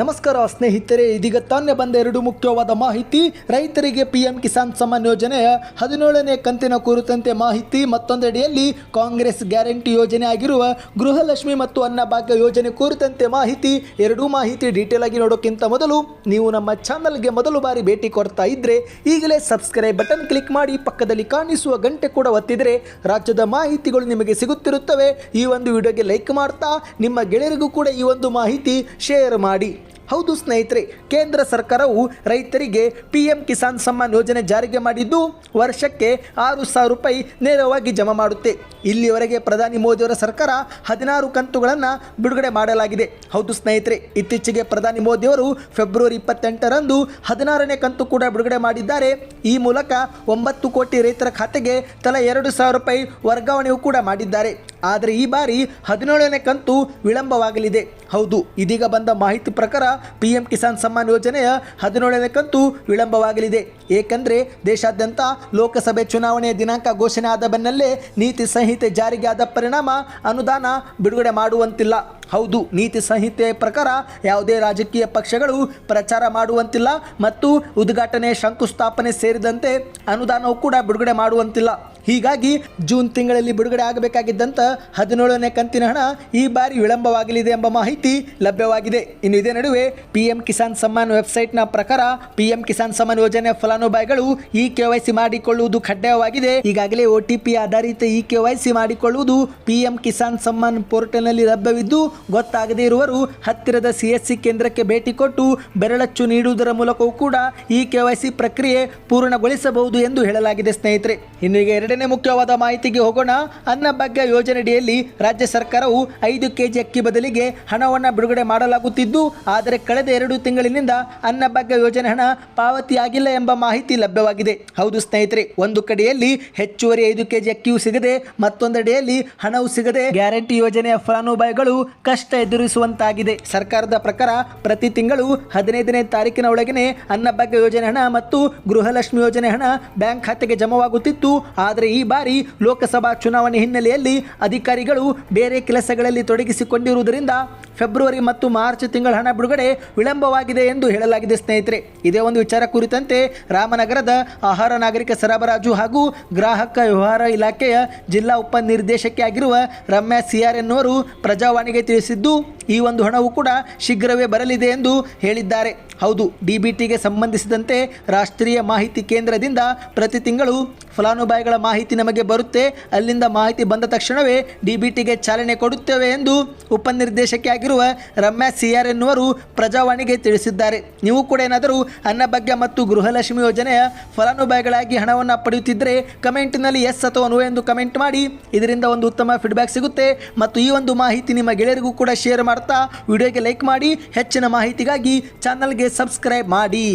ನಮಸ್ಕಾರ ಸ್ನೇಹಿತರೆ, ಇದೀಗ ತಾನೆ ಬಂದ ಎರಡು ಮುಖ್ಯವಾದ ಮಾಹಿತಿ. ರೈತರಿಗೆ ಪಿಎಂ ಕಿಸಾನ್ ಸಮ್ಮಾನ್ ಯೋಜನೆಯ ಹದಿನೇಳನೇ ಕಂತಿನ ಕುರಿತಂತೆ ಮಾಹಿತಿ. ಮತ್ತೊಂದೆಡೆಯಲ್ಲಿ ಕಾಂಗ್ರೆಸ್ ಗ್ಯಾರಂಟಿ ಯೋಜನೆ ಆಗಿರುವ ಗೃಹಲಕ್ಷ್ಮಿ ಮತ್ತು ಅನ್ನಭಾಗ್ಯ ಯೋಜನೆ ಕುರಿತಂತೆ ಮಾಹಿತಿ. ಎರಡೂ ಮಾಹಿತಿ ಡೀಟೇಲ್ ಆಗಿ ನೋಡೋಕ್ಕಿಂತ ಮೊದಲು ನೀವು ನಮ್ಮ ಚಾನಲ್ಗೆ ಮೊದಲು ಬಾರಿ ಭೇಟಿ ಕೊಡ್ತಾ ಇದ್ರೆ ಈಗಲೇ ಸಬ್ಸ್ಕ್ರೈಬ್ ಬಟನ್ ಕ್ಲಿಕ್ ಮಾಡಿ ಪಕ್ಕದಲ್ಲಿ ಕಾಣಿಸುವ ಗಂಟೆ ಕೂಡ ಒತ್ತಿದರೆ ರಾಜ್ಯದ ಮಾಹಿತಿಗಳು ನಿಮಗೆ ಸಿಗುತ್ತಿರುತ್ತವೆ. ಈ ಒಂದು ವಿಡಿಯೋಗೆ ಲೈಕ್ ಮಾಡ್ತಾ ನಿಮ್ಮ ಗೆಳೆಯರಿಗೂ ಕೂಡ ಈ ಒಂದು ಮಾಹಿತಿ ಶೇರ್ ಮಾಡಿ. ಹೌದು ಸ್ನೇಹಿತರೆ, ಕೇಂದ್ರ ಸರ್ಕಾರವು ರೈತರಿಗೆ ಪಿ ಎಂ ಕಿಸಾನ್ ಸಮ್ಮಾನ್ ಯೋಜನೆ ಜಾರಿಗೆ ಮಾಡಿದ್ದು ವರ್ಷಕ್ಕೆ ಆರು ಸಾವಿರ ರೂಪಾಯಿ ನೇರವಾಗಿ ಜಮಾ ಮಾಡುತ್ತೆ. ಇಲ್ಲಿಯವರೆಗೆ ಪ್ರಧಾನಿ ಮೋದಿಯವರ ಸರ್ಕಾರ ಹದಿನಾರು ಕಂತುಗಳನ್ನು ಬಿಡುಗಡೆ ಮಾಡಲಾಗಿದೆ. ಹೌದು ಸ್ನೇಹಿತರೆ, ಇತ್ತೀಚೆಗೆ ಪ್ರಧಾನಿ ಮೋದಿಯವರು ಫೆಬ್ರವರಿ ಇಪ್ಪತ್ತೆಂಟರಂದು ಹದಿನಾರನೇ ಕಂತು ಕೂಡ ಬಿಡುಗಡೆ ಮಾಡಿದ್ದಾರೆ. ಈ ಮೂಲಕ ಒಂಬತ್ತು ಕೋಟಿ ರೈತರ ಖಾತೆಗೆ ತಲಾ ಎರಡು ಸಾವಿರ ರೂಪಾಯಿ ವರ್ಗಾವಣೆಯೂ ಕೂಡ ಮಾಡಿದ್ದಾರೆ. ಆದರೆ ಈ ಬಾರಿ ಹದಿನೇಳನೇ ಕಂತು ವಿಳಂಬವಾಗಲಿದೆ. ಹೌದು, ಇದೀಗ ಬಂದ ಮಾಹಿತಿ ಪ್ರಕಾರ ಪಿ ಎಂ ಕಿಸಾನ್ ಸಮ್ಮಾನ್ ಯೋಜನೆಯ ಹದಿನೇಳನೇ ಕಂತು ವಿಳಂಬವಾಗಲಿದೆ. ಏಕೆಂದರೆ ದೇಶಾದ್ಯಂತ ಲೋಕಸಭೆ ಚುನಾವಣೆಯ ದಿನಾಂಕ ಘೋಷಣೆ ಆದ ಬೆನ್ನಲ್ಲೇ ನೀತಿ ಸಂಹಿತೆ ಜಾರಿಗೆ ಆದ ಪರಿಣಾಮ ಅನುದಾನ ಬಿಡುಗಡೆ ಮಾಡುವಂತಿಲ್ಲ. ಹೌದು, ನೀತಿ ಸಂಹಿತೆ ಪ್ರಕಾರ ಯಾವುದೇ ರಾಜಕೀಯ ಪಕ್ಷಗಳು ಪ್ರಚಾರ ಮಾಡುವಂತಿಲ್ಲ ಮತ್ತು ಉದ್ಘಾಟನೆ, ಶಂಕುಸ್ಥಾಪನೆ ಸೇರಿದಂತೆ ಅನುದಾನವು ಕೂಡ ಬಿಡುಗಡೆ ಮಾಡುವಂತಿಲ್ಲ. ಹೀಗಾಗಿ ಜೂನ್ ತಿಂಗಳಲ್ಲಿ ಬಿಡುಗಡೆ ಆಗಬೇಕಾಗಿದ್ದಂಥ ಹದಿನೇಳನೇ ಕಂತಿನ ಹಣ ಈ ಬಾರಿ ವಿಳಂಬವಾಗಲಿದೆ ಎಂಬ ಮಾಹಿತಿ ಲಭ್ಯವಾಗಿದೆ. ಇನ್ನು ಇದೇ ನಡುವೆ ಪಿಎಂ ಕಿಸಾನ್ ಸಮ್ಮಾನ್ ವೆಬ್ಸೈಟ್ನ ಪ್ರಕಾರ ಪಿಎಂ ಕಿಸಾನ್ ಸಮ್ಮಾನ್ ಯೋಜನೆ ಫಲಾನುಭವಿಗಳು ಈ ಕೆವೈಸಿ ಮಾಡಿಕೊಳ್ಳುವುದು ಕಡ್ಡಾಯವಾಗಿದೆ. ಈಗಾಗಲೇ ಒಟಿಪಿ ಆಧಾರಿತ ಇ ಕೆವೈಸಿ ಮಾಡಿಕೊಳ್ಳುವುದು ಪಿಎಂ ಕಿಸಾನ್ ಸಮ್ಮಾನ್ ಪೋರ್ಟಲ್ನಲ್ಲಿ ಲಭ್ಯವಿದ್ದು ಗೊತ್ತಾಗದೇ ಇರುವರು ಹತ್ತಿರದ ಸಿಎಸ್ಸಿ ಕೇಂದ್ರಕ್ಕೆ ಭೇಟಿ ಕೊಟ್ಟು ಬೆರಳಚ್ಚು ನೀಡುವುದರ ಮೂಲಕವೂ ಕೂಡ ಈ ಕೆವೈಸಿ ಪ್ರಕ್ರಿಯೆ ಪೂರ್ಣಗೊಳಿಸಬಹುದು ಎಂದು ಹೇಳಲಾಗಿದೆ ಸ್ನೇಹಿತರೆ. ಇನ್ನು ಈಗ ಎರಡನೇ ಮುಖ್ಯವಾದ ಮಾಹಿತಿಗೆ ಹೋಗೋಣ. ಅನ್ನಭಾಗ್ಯ ಯೋಜನೆಯಡಿಯಲ್ಲಿ ರಾಜ್ಯ ಸರ್ಕಾರವು ಐದು ಕೆಜಿ ಅಕ್ಕಿ ಬದಲಿಗೆ ಹಣವನ್ನು ಬಿಡುಗಡೆ ಮಾಡಲಾಗುತ್ತಿದ್ದು, ಆದರೆ ಕಳೆದ ಎರಡು ತಿಂಗಳಿನಿಂದ ಅನ್ನಭಾಗ್ಯ ಯೋಜನೆ ಹಣ ಪಾವತಿಯಾಗಿಲ್ಲ ಎಂಬ ಮಾಹಿತಿ ಲಭ್ಯವಾಗಿದೆ. ಹೌದು ಸ್ನೇಹಿತರೆ, ಒಂದು ಕಡೆಯಲ್ಲಿ ಹೆಚ್ಚುವರಿ ಐದು ಕೆಜಿ ಅಕ್ಕಿಯೂ ಸಿಗದೆ, ಮತ್ತೊಂದೆಡೆಯಲ್ಲಿ ಹಣವೂ ಸಿಗದೆ ಗ್ಯಾರಂಟಿ ಯೋಜನೆಯ ಫಲಾನುಭವಿಗಳು ಕಷ್ಟ ಎದುರಿಸುವಂತಾಗಿದೆ. ಸರ್ಕಾರದ ಪ್ರಕಾರ ಪ್ರತಿ ತಿಂಗಳು ಹದಿನೈದನೇ ತಾರೀಕಿನ ಒಳಗಿನ ಅನ್ನಭಾಗ್ಯ ಯೋಜನೆ ಹಣ ಮತ್ತು ಗೃಹಲಕ್ಷ್ಮಿ ಯೋಜನೆ ಹಣ ಬ್ಯಾಂಕ್ ಖಾತೆಗೆ ಜಮವಾಗುತ್ತಿತ್ತು. ಆದರೆ ಈ ಬಾರಿ ಲೋಕಸಭಾ ಚುನಾವಣೆ ಹಿನ್ನೆಲೆಯಲ್ಲಿ ಅಧಿಕಾರಿಗಳು ಬೇರೆ ಕೆಲಸಗಳಲ್ಲಿ ತೊಡಗಿಸಿಕೊಂಡಿರುವುದರಿಂದ ಫೆಬ್ರವರಿ ಮತ್ತು ಮಾರ್ಚ್ ತಿಂಗಳ ಹಣ ಬಿಡುಗಡೆ ವಿಳಂಬವಾಗಿದೆ ಎಂದು ಹೇಳಲಾಗಿದೆ ಸ್ನೇಹಿತರೆ. ಇದೇ ಒಂದು ವಿಚಾರ ಕುರಿತಂತೆ ರಾಮನಗರದ ಆಹಾರ ನಾಗರಿಕ ಸರಬರಾಜು ಹಾಗೂ ಗ್ರಾಹಕ ವ್ಯವಹಾರ ಇಲಾಖೆಯ ಜಿಲ್ಲಾ ಉಪನಿರ್ದೇಶಕಿ ಆಗಿರುವ ರಮ್ಯಾ ಸಿಆರ್ ಎನ್ನುವರು ಪ್ರಜಾವಾಣಿಗೆ ತಿಳಿಸಿದ್ದು ಈ ಒಂದು ಹಣವು ಕೂಡ ಶೀಘ್ರವೇ ಬರಲಿದೆ ಎಂದು ಹೇಳಿದ್ದಾರೆ. ಹೌದು ಡಿಬಿಟಿಗೆ ಸಂಬಂಧಿಸಿದಂತೆ ರಾಷ್ಟ್ರೀಯ ಮಾಹಿತಿ ಕೇಂದ್ರದಿಂದ ಪ್ರತಿ ತಿಂಗಳು ಫಲಾನುಭವಿಗಳ ಮಾಹಿತಿ ನಮಗೆ ಬರುತ್ತೆ. ಅಲ್ಲಿಂದ ಮಾಹಿತಿ ಬಂದ ತಕ್ಷಣವೇ ಡಿಬಿಟಿಗೆ ಚಾಲನೆ ಕೊಡುತ್ತೇವೆ ಎಂದು ಉಪನಿರ್ದೇಶಕಿ ಆಗಿರುವ ರಮ್ಯಾ ಸಿಆರ್ ಎನ್ನುವರು ಪ್ರಜಾವಾಣಿಗೆ ತಿಳಿಸಿದ್ದಾರೆ. ನೀವು ಕೂಡ ಏನಾದರೂ ಅನ್ನಭಾಗ್ಯ ಮತ್ತು ಗೃಹಲಕ್ಷ್ಮಿ ಯೋಜನೆಯ ಫಲಾನುಭವಿಗಳಾಗಿ ಹಣವನ್ನು ಪಡೆಯುತ್ತಿದ್ದರೆ ಕಮೆಂಟ್ನಲ್ಲಿ ಎಸ್ ಅಥವಾ ನೋ ಎಂದು ಕಮೆಂಟ್ ಮಾಡಿ. ಇದರಿಂದ ಒಂದು ಉತ್ತಮ ಫೀಡ್ಬ್ಯಾಕ್ ಸಿಗುತ್ತೆ. ಮತ್ತು ಈ ಒಂದು ಮಾಹಿತಿ ನಿಮ್ಮ ಗೆಳೆಯರಿಗೂ ಕೂಡ ಶೇರ್ ಮಾಡ್ತಾ ವಿಡಿಯೋಗೆ ಲೈಕ್ ಮಾಡಿ ಹೆಚ್ಚಿನ ಮಾಹಿತಿಗಾಗಿ ಚಾನಲ್ಗೆ ಸಬ್ಸ್ಕ್ರೈಬ್ ಮಾಡಿ.